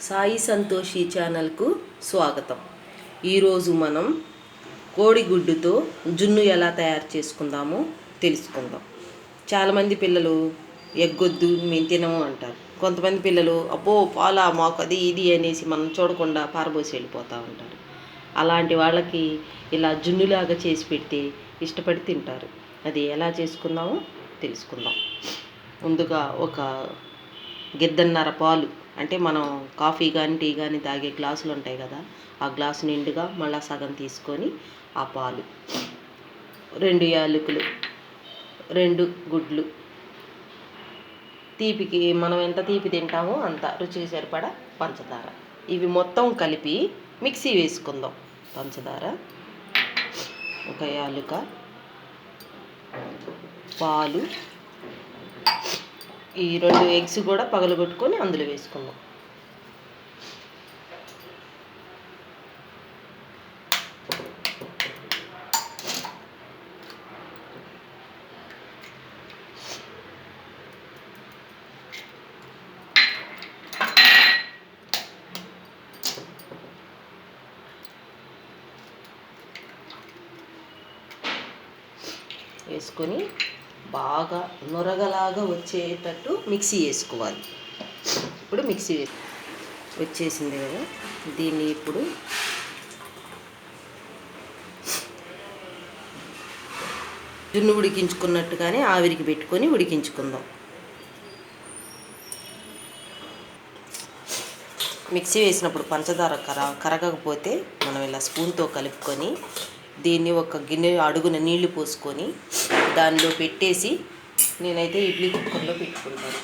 సాయి సంతోషి ఛానల్కు స్వాగతం. ఈరోజు మనం కోడిగుడ్డుతో జున్ను ఎలా తయారు చేసుకుందామో తెలుసుకుందాం. చాలామంది పిల్లలు ఎగ్గొద్దు మేము తినము అంటారు. కొంతమంది పిల్లలు అబ్బో పాలా మాకు అది ఇది అనేసి మనం చూడకుండా పారబోసి వెళ్ళిపోతూ ఉంటారు. అలాంటి వాళ్ళకి ఇలా జున్నులాగా చేసి పెడితే ఇష్టపడి తింటారు. అది ఎలా చేసుకుందామో తెలుసుకుందాం. ముందుగా ఒక గిద్దన్నర పాలు అంటే మనం కాఫీ కానీ టీ కానీ తాగే గ్లాసులు ఉంటాయి కదా ఆ గ్లాసు నిండుగా మళ్ళీ సగం తీసుకొని ఆ పాలు రెండు యాలకులు రెండు గుడ్లు తీపికి మనం ఎంత తీపి తింటామో అంత రుచికి సరిపడా పంచదార. ఇవి మొత్తం కలిపి మిక్సీ వేసుకుందాం. పంచదార ఒక యాలుక పాలు ఈ రెండు ఎగ్స్ కూడా పగలగొట్టుకొని అందులో వేసుకుందాం. వేసుకొని బాగా నొరగలాగా వచ్చేటట్టు మిక్సీ వేసుకోవాలి. ఇప్పుడు మిక్సీ వచ్చేసింది కదా. దీన్ని ఇప్పుడు జున్ను ఉడికించుకున్నట్టుగానే ఆవిరికి పెట్టుకొని ఉడికించుకుందాం. మిక్సీ వేసినప్పుడు పంచదార కర కరగకపోతే మనం ఇలా స్పూన్తో కలుపుకొని దీన్ని ఒక గిన్నె అడుగున నీళ్ళు పోసుకొని దానిలో పెట్టేసి నేనైతే ఇడ్లీ కుక్కర్లో పెట్టుకుంటాను.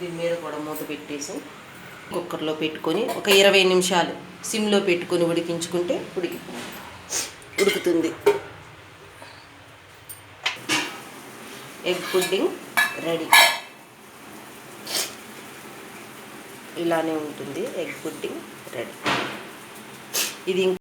దీని మీద కూడా మూత పెట్టేసి కుక్కర్లో పెట్టుకొని ఒక ఇరవై నిమిషాలు సిమ్లో పెట్టుకొని ఉడికించుకుంటే ఉడికి ఉడుకుతుంది. Egg pudding ready. ఇలానే ఉంటుంది. Egg pudding ready. ఇది